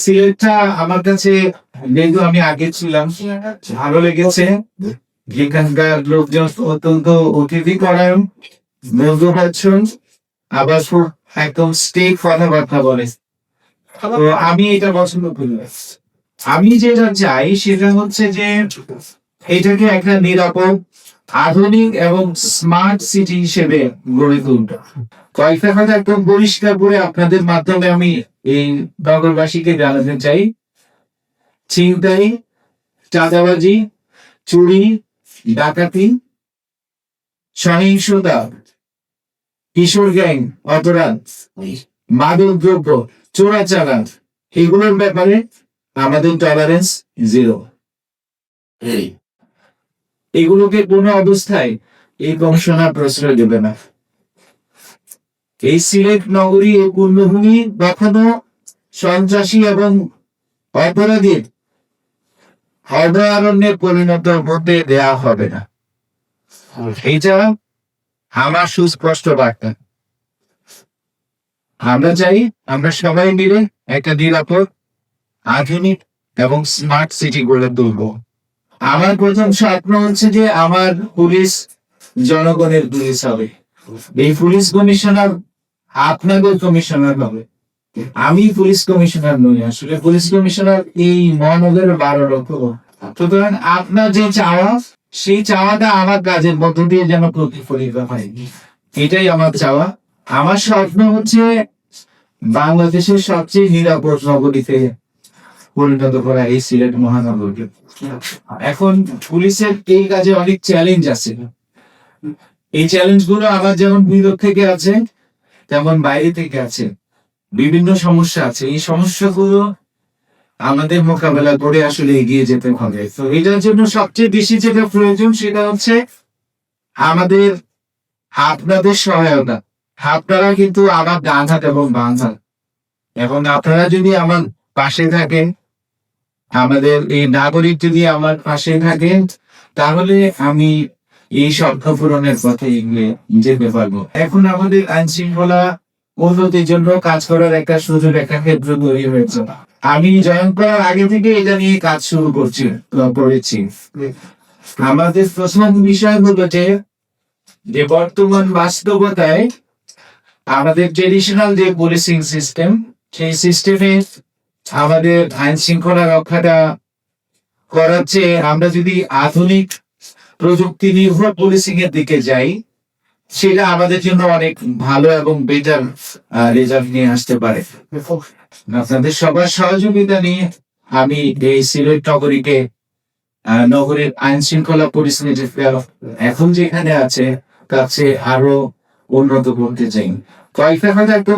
সিলেটটা আমার কাছে যেহেতু আমি আগে ছিলাম, ভালো লেগেছে। এখানকার লোকজন অত্যন্ত অতিথি করার মৃদু হচ্ছেন আবার খুব একদম স্টেক কথাবার্তা বলে। তো আমি এটা পছন্দ করি আমি যেটা চাই সেটা হচ্ছে যে এটাকে একটা নিরাপদ আধুনিক এবং স্মার্ট সিটি হিসেবে গড়ে তুলতে কয়েকটা কথা একদম পরিষ্কার করে আপনাদের মাধ্যমে আমি এই নগরবাসীকে জানাতে চাই। ছিনতাই, চাঁদাবাজি, চুরি, ডাকাতি, সহিংসতা, কিশোর গ্যাং, অপরাধ মাদক দ্রব্য চোরাচালান, এগুলোর ব্যাপারে আমাদের টলারেন্স জিরো এগুলোকে কোনো অবস্থায় এই কমিশনার প্রশ্রয় দেবে না। এই সিলেট নগরী এই পূর্ণভূমি কখনো সন্ত্রাসী এবং অপরাধীর অভয়ারণ্যে পরিণত হতে দেয়া হবে না। এইটা আমার সুস্পষ্ট বার্তা। আমরা চাই আমরা সবাই মিলে একটা নিরাপদ, আধুনিক এবং স্মার্ট সিটি গড়ে তুলব। আমার প্রথম স্বপ্ন হচ্ছে যে আমার পুলিশ জনগণের পুলিশ হবে। এই পুলিশ কমিশনার আপনাদের কমিশনার হবে। আমি পুলিশ কমিশনার নই, আসলে পুলিশ কমিশনার এই মহানগরের বারো লক্ষ সুতরাং আপনার যে চাওয়া, সেই চাওয়াটা আমার কাজের মধ্য দিয়ে যেন প্রতিফলিত হয়। এটাই আমার চাওয়া। আমার স্বপ্ন হচ্ছে বাংলাদেশের সবচেয়ে নিরাপদ নগরীতে পরিণত করা এই সিলেট মহানগরকে। এখন পুলিশের এই কাজে অনেক চ্যালেঞ্জ আছে। এই চ্যালেঞ্জগুলো আমার যেমন ভিতর থেকে আছে, তেমন বাইরে থেকে আছে। বিভিন্ন সমস্যা আছে। এই সমস্যাগুলো আমাদের মোকাবেলা করে আসলে এগিয়ে যেতে হবে। তো এটার জন্য সবচেয়ে বেশি যেটা প্রয়োজন সেটা হচ্ছে আমাদের, আপনাদের সহায়তা। আপনারা কিন্তু আমার ডান হাত এবং বাম হাত এবং আপনারা যদি আমার পাশে থাকেন আমাদের এই নাগরিক যদি আমার পাশে থাকেন তাহলে আমি এই স্বপ্ন পূরণের পথে এগিয়ে যেতে পারব। এখন আমাদের আইন শৃঙ্খলা উন্নতির জন্য কাজ করার একটা সুযোগ, একটা ক্ষেত্র তৈরি হয়েছে। আমি জয়েন করার আগে থেকে এটা নিয়ে কাজ শুরু করছি করেছি। আমাদের প্রথম বিষয় হলো যে যে বর্তমান বাস্তবতায় আমাদের ট্রেডিশনাল যে পুলিশিং সিস্টেম সেই সিস্টেমে আমাদের আইন শৃঙ্খলা রক্ষাটা করার চেয়ে আমরা যদি আধুনিক প্রযুক্তি নির্ভর পুলিশিং এর দিকে যাই, সেটা আমাদের জন্য অনেক ভালো এবং বেটার রেজাল্ট নিয়ে আসতে পারে। আপনাদের সবার সহযোগিতা নিয়ে আমি এই সিলেট নগরীকে নগরের আইন শৃঙ্খলা পরিস্থিতি এখন যেখানে আছে, তার চেয়ে আরও উন্নত করতে চাই। কয়েকটা কথা